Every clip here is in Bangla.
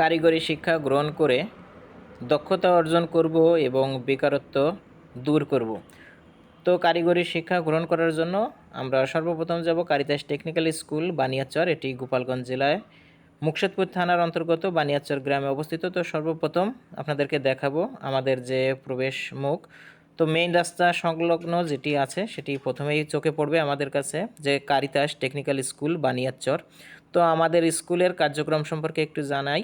কারিগরি শিক্ষা গ্রহণ করে দক্ষতা অর্জন করব এবং বেকারত্ব দূর করব। তো কারিগরি শিক্ষা গ্রহণ করার জন্য আমরা সর্বপ্রথম যাব কারিতাস টেকনিক্যাল স্কুল, বানিয়াচর, এটি গোপালগঞ্জ জেলায়। মুকশেদপুর থানার অন্তর্গত বানিয়াচর গ্রামে অবস্থিত। তো সর্বপ্রথম আপনাদেরকে দেখাবো আমাদের যে প্রবেশ মুখ। তো মেইন রাস্তা সংলগ্ন যেটি আছে, সেটি প্রথমেই চোখে পড়বে আমাদের কাছে যে কারিতাস টেকনিক্যাল স্কুল, বানিয়াচর। তো আমাদের স্কুলের কার্যক্রম সম্পর্কে একটু জানাই।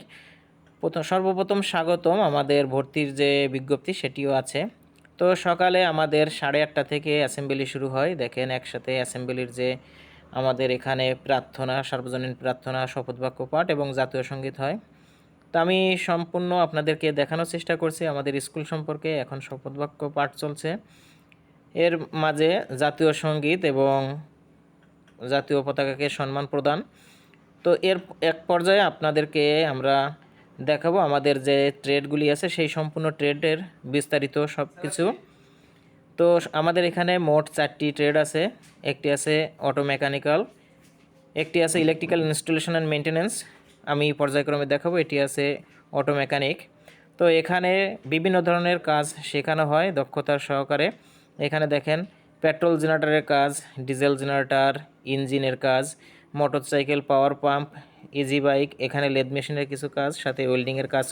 প্রথম, সর্বপ্রথম স্বাগতম আমাদের ভর্তির যে বিজ্ঞপ্তি সেটিও আছে। তো সকালে আমাদের সাড়ে আটটা থেকে অ্যাসেম্বলি শুরু হয়। দেখেন, একসাথে অ্যাসেম্বলির যে আমাদের এখানে প্রার্থনা, সার্বজনীন প্রার্থনা, শপথ বাক্য, পাঠ এবং জাতীয় সংগীত হয়। তো আমি সম্পূর্ণ আপনাদেরকে দেখানোর চেষ্টা করছি। আমাদের স্কুল সম্পর্কে এখন শপথ বাক্য, পাঠ চলছে। এর মাঝে জাতীয় সংগীত এবং জাতীয় পতাকাকে সম্মান প্রদান। তো এর এক পর্যায়ে আপনাদেরকে আমরা দেখাবো আমাদের যে ট্রেডগুলি আছে, সেই সম্পূর্ণ ট্রেডের বিস্তারিত সব কিছু তো আমাদের এখানে মোট চারটি ট্রেড আছে, একটি আছে অটো মেকানিক্যাল, একটি আছে ইলেকট্রিক্যাল ইনস্টলেশন অ্যান্ড মেনটেন্যান্স আমি পর্যায়ক্রমে দেখাবো, এটি আছে অটো মেকানিক। তো এখানে বিভিন্ন ধরনের কাজ শেখানো হয় দক্ষতার সহকারে। এখানে দেখেন, পেট্রোল জেনারেটারের কাজ, ডিজেল জেনারেটার, ইঞ্জিনের কাজ motorcycle, power pump, easy bike, এখানে লেদ মেশিনের কিছু কাজ, সাথে ওয়েল্ডিংয়ের কাজ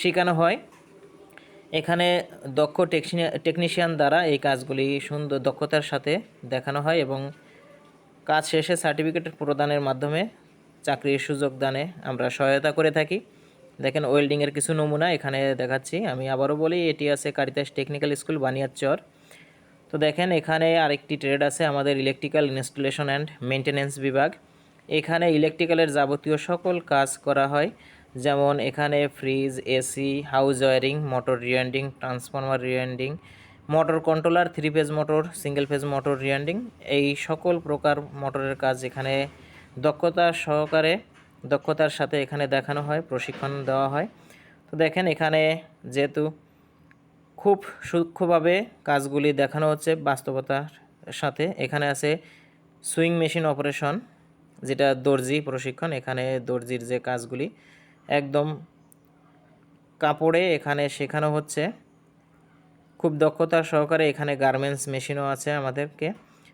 শেখানো হয়। এখানে দক্ষ টেকনিশিয়ান দ্বারা এই কাজগুলি সুন্দর, দক্ষতার সাথে দেখানো হয় এবং কাজ শেষে সার্টিফিকেট প্রদানের মাধ্যমে চাকরির সুযোগ দানে আমরা সহায়তা করে থাকি। দেখেন, ওয়েল্ডিংয়ের কিছু নমুনা এখানে দেখাচ্ছি। আমি আবারও বলি, এটি আছে কারিতাস টেকনিক্যাল স্কুল, বানিয়াচর। তো দেখেন, এখানে আরেকটি ট্রেড আছে, আমাদের ইলেকট্রিক্যাল ইনস্টলেশন অ্যান্ড মেনটেন্যান্স বিভাগ। এখানে ইলেকট্রিক্যালের যাবতীয় সকল কাজ করা হয়, যেমন এখানে fridge AC house wiring motor rewinding transformer rewinding motor controller three phase motor single phase motor rewinding এই সকল প্রকার মোটরের কাজ এখানে দক্ষতা সহকারে, দক্ষতার সাথে এখানে দেখানো হয়, প্রশিক্ষণ দেওয়া হয়। তো দেখেন এখানে যেহেতু খুব সূক্ষ্মভাবে কাজগুলি দেখানো হচ্ছে বাস্তবতার সাথে, এখানে আছে সুইং মেশিন অপারেশন যেটা দর্জি প্রশিক্ষণ, এখানে দর্জির যে কাজগুলি, একদম কাপড়ে এখানে শেখানো হচ্ছে। খুব দক্ষতা সহকারে এখানে গার্মেন্টস মেশিনও আছে আমাদেরকে।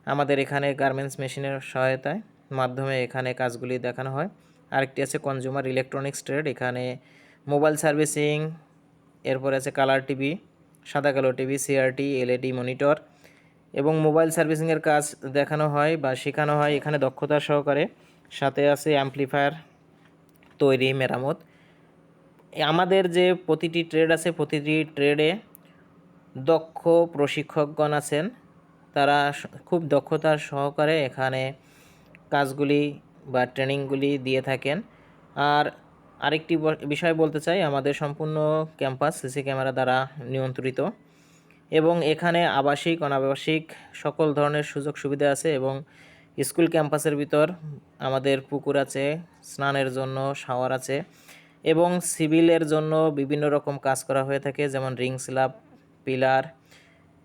আমাদের এখানে গার্মেন্টস মেশিনের সহায়তায় মাধ্যমে এখানে কাজগুলি দেখানো হয়। আরেকটি আছে কনজিউমার ইলেকট্রনিক্স ট্রেড, এখানে মোবাইল সার্ভিসিং, এরপরে আছে কালার টিভি, সাদা কালো টিভি, সিআরটি, এলইডি মনিটর এবং মোবাইল সার্ভিসিংয়ের কাজ দেখানো হয় বা শেখানো হয়। এখানে দক্ষতা সহকারে সাথে আছে অ্যাম্পলিফায়ার তৈরি মেরামত। আমাদের যে প্রতিটি ট্রেড আছে, প্রতিটি ট্রেডে দক্ষ প্রশিক্ষকগণ আছেন। তারা খুব দক্ষতার সহকারে এখানে কাজগুলি বা ট্রেনিংগুলি দিয়ে থাকেন। আর আরেকটি বিষয় বলতে চাই, আমাদের সম্পূর্ণ ক্যাম্পাস সিসি ক্যামেরা দ্বারা নিয়ন্ত্রিত। এবং এখানে আবাসিক, অনাবাসিক সকল ধরনের সুযোগ সুবিধা আছে এবং স্কুল ক্যাম্পাসের ভিতর আমাদের পুকুর আছে, স্নানের জন্য শাওয়ার আছে এবং সিভিলের জন্য বিভিন্ন রকম কাজ করা হয়ে থাকে, যেমন রিং স্ল্যাব, পিলার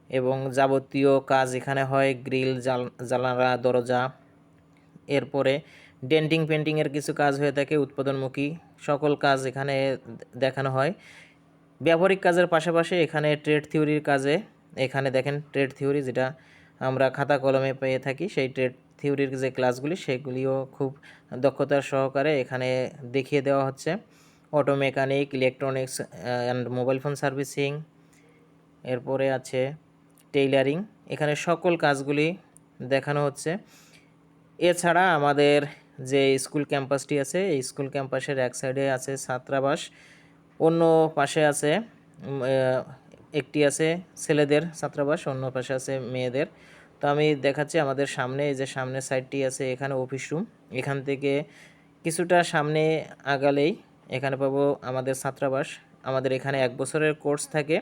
এবং যাবতীয় কাজ এখানে হয়, গ্রিল, জাল, জানালা, দরজা। এরপরে ডেন্টিং, পেন্টিংয়ের কিছু কাজ হয়ে থাকে, উৎপাদনমুখী সকল কাজ এখানে দেখানো হয়। ব্যবহারিক কাজের পাশাপাশি এখানে ট্রেড থিওরির কাজে, এখানে দেখেন ট্রেড থিওরি যেটা আমরা খাতা কলমে পেয়ে থাকি, সেই ট্রেড থিওরির যে ক্লাসগুলি সেগুলিও খুব দক্ষতার সহকারে এখানে দেখিয়ে দেওয়া হচ্ছে। Auto mechanic electronics and mobile phone servicing এরপরে আছে টেইলারিং এখানে সকল কাজগুলি দেখানো হচ্ছে। এছাড়া আমাদের যে স্কুল ক্যাম্পাসটি আছে, এই স্কুল ক্যাম্পাসের এক সাইডে আছে ছাত্রাবাস অন্য পাশে আছে একটি আছে ছেলেদের ছাত্রাবাস, অন্য পাশে আছে মেয়েদের। তো আমি দেখাচ্ছি আমাদের সামনে, এই যে সামনে সাইডটি আছে, এখানে অফিস রুম। এখান থেকে কিছুটা সামনে আগালেই এখানে পাবো আমাদের ছাত্রাবাস। আমাদের এখানে এক বছরের কোর্স থাকে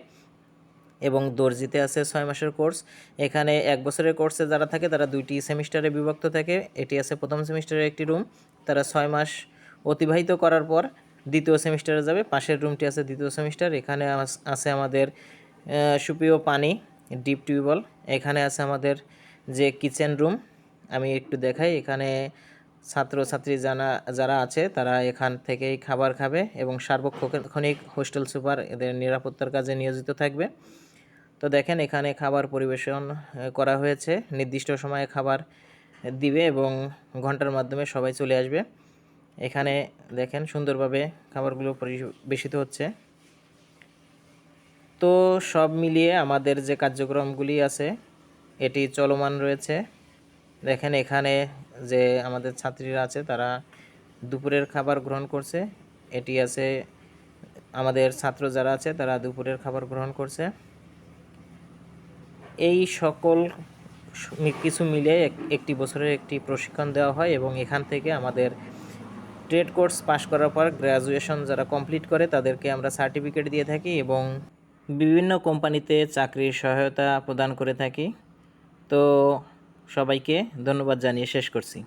এবং দর্জিতে আছে ছয় মাসের কোর্স। এখানে এক বছরের কোর্সে যারা থাকে, তারা দুইটি সেমিস্টারে বিভক্ত থাকে। এটি আছে প্রথম সেমিস্টারের একটি রুম। তারা ছয় মাস অতিবাহিত করার পর দ্বিতীয় সেমিস্টারে যাবে, পাশের রুমটি আছে দ্বিতীয় সেমিস্টার, এখানে আছে আমাদের সুপ্রিয় পানি, ডিপ টিউবওয়েল, এখানে আছে আমাদের যে কিচেন রুম, আমি একটু দেখাই, এখানে ছাত্রছাত্রী জানা, যারা আছে, তারা এখান থেকেই খাবার খাবে এবং সার্বক্ষণিক হোস্টেল সুপার এদের নিরাপত্তার কাজে নিয়োজিত থাকবে। তো দেখেন, এখানে খাবার পরিবেশন করা হয়েছে, নির্দিষ্ট সময়ে খাবার দিবে এবং ঘণ্টার মাধ্যমে সবাই চলে আসবে। এখানে দেখেন সুন্দরভাবে খাবারগুলো পরিবেশিত হচ্ছে। তো সব মিলিয়ে আমাদের যে কার্যক্রমগুলি আছে, এটি চলমান রয়েছে। দেখেন এখানে যে আমাদের ছাত্রীরা আছে, তারা দুপুরের খাবার গ্রহণ করছে। এটি আছে আমাদের ছাত্র যারা আছে, তারা দুপুরের খাবার গ্রহণ করছে। এই সকল কিছু মিলে একটি বছরের একটি প্রশিক্ষণ দেওয়া হয় এবং এখান থেকে আমাদের ট্রেড কোর্স পাশ করার পর গ্র্যাজুয়েশন যারা কমপ্লিট করে তাদেরকে আমরা সার্টিফিকেট দিয়ে থাকি এবং বিভিন্ন কোম্পানিতে চাকরির সহায়তা প্রদান করে থাকি। তো সবাইকে ধন্যবাদ জানিয়ে শেষ করছি।